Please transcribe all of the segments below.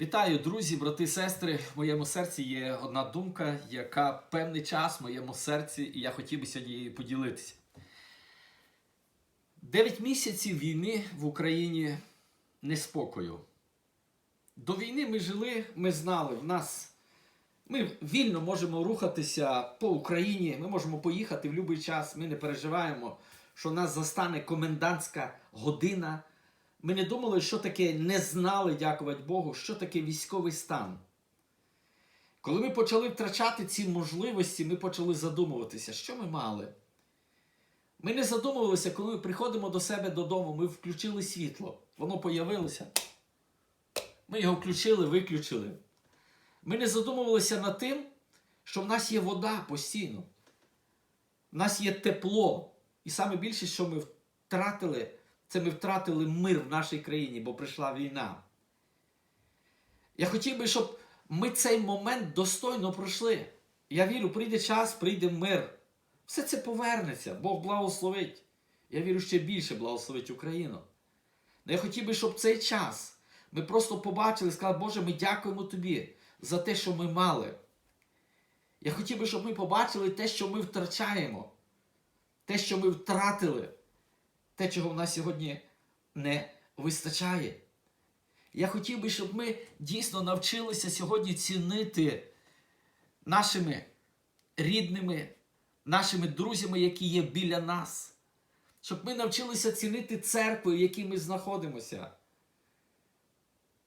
Вітаю, друзі, брати, сестри. В моєму серці є одна думка, яка певний час в моєму серці, і я хотів би сьогодні поділитися. Дев'ять місяців війни в Україні неспокою. До війни ми жили, ми знали, в нас ми вільно можемо рухатися по Україні, ми можемо поїхати в будь-який час, ми не переживаємо, що нас застане комендантська година. Ми не думали, що таке, не знали, дякувати Богу, що таке військовий стан. Коли ми почали втрачати ці можливості, ми почали задумуватися, що ми мали. Ми не задумувалися, коли ми приходимо до себе додому, ми включили світло. Воно появилося. Ми його включили, виключили. Ми не задумувалися над тим, що в нас є вода постійно. В нас є тепло. І саме більше, що ми втратили, це ми втратили мир в нашій країні, бо прийшла війна. Я хотів би, щоб ми цей момент достойно пройшли. Я вірю, прийде час, прийде мир. Все це повернеться, Бог благословить. Я вірю, ще більше благословить Україну. Но я хотів би, щоб цей час ми просто побачили і сказали, Боже, ми дякуємо Тобі за те, що ми мали. Я хотів би, щоб ми побачили те, що ми втрачаємо, те, що ми втратили, те, чого в нас сьогодні не вистачає. Я хотів би, щоб ми дійсно навчилися сьогодні цінити нашими рідними, нашими друзями, які є біля нас. Щоб ми навчилися цінити церкву, в якій ми знаходимося.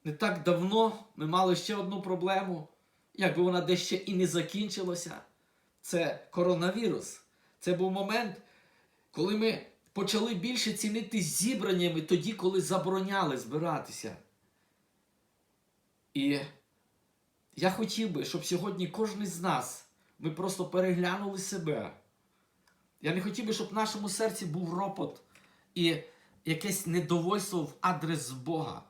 Не так давно ми мали ще одну проблему, якби вона десь ще і не закінчилася. Це коронавірус. Це був момент, коли ми почали більше цінити зібраннями тоді, коли забороняли збиратися. І я хотів би, щоб сьогодні кожен з нас ми просто переглянули себе. Я не хотів би, щоб в нашому серці був ропот і якесь недовольство в адрес Бога.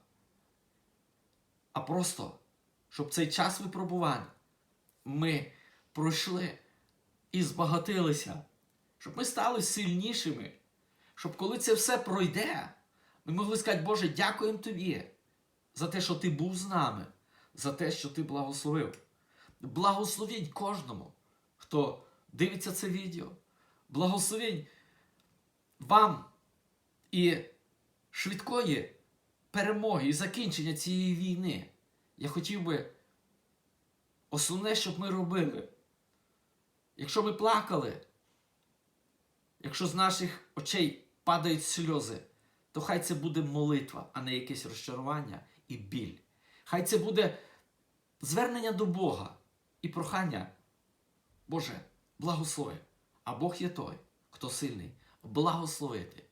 А просто, щоб цей час випробувань ми пройшли і збагатилися, щоб ми стали сильнішими, щоб коли це все пройде, ми могли сказати, Боже, дякуємо Тобі за те, що Ти був з нами, за те, що Ти благословив. Благословіть кожному, хто дивиться це відео. Благословіть вам і швидкої перемоги і закінчення цієї війни. Я хотів би основне, щоб ми робили. Якщо ми плакали, якщо з наших очей падають сльози, то хай це буде молитва, а не якесь розчарування і біль. Хай це буде звернення до Бога і прохання. Боже, благослови. А Бог є той, хто сильний благословити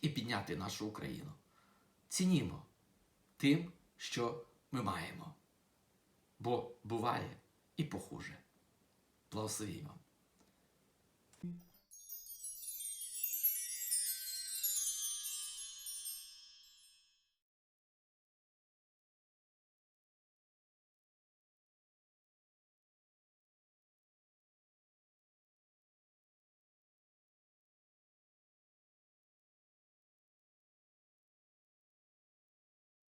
і підняти нашу Україну. Цінімо тим, що ми маємо. Бо буває і похуже. Благословімо.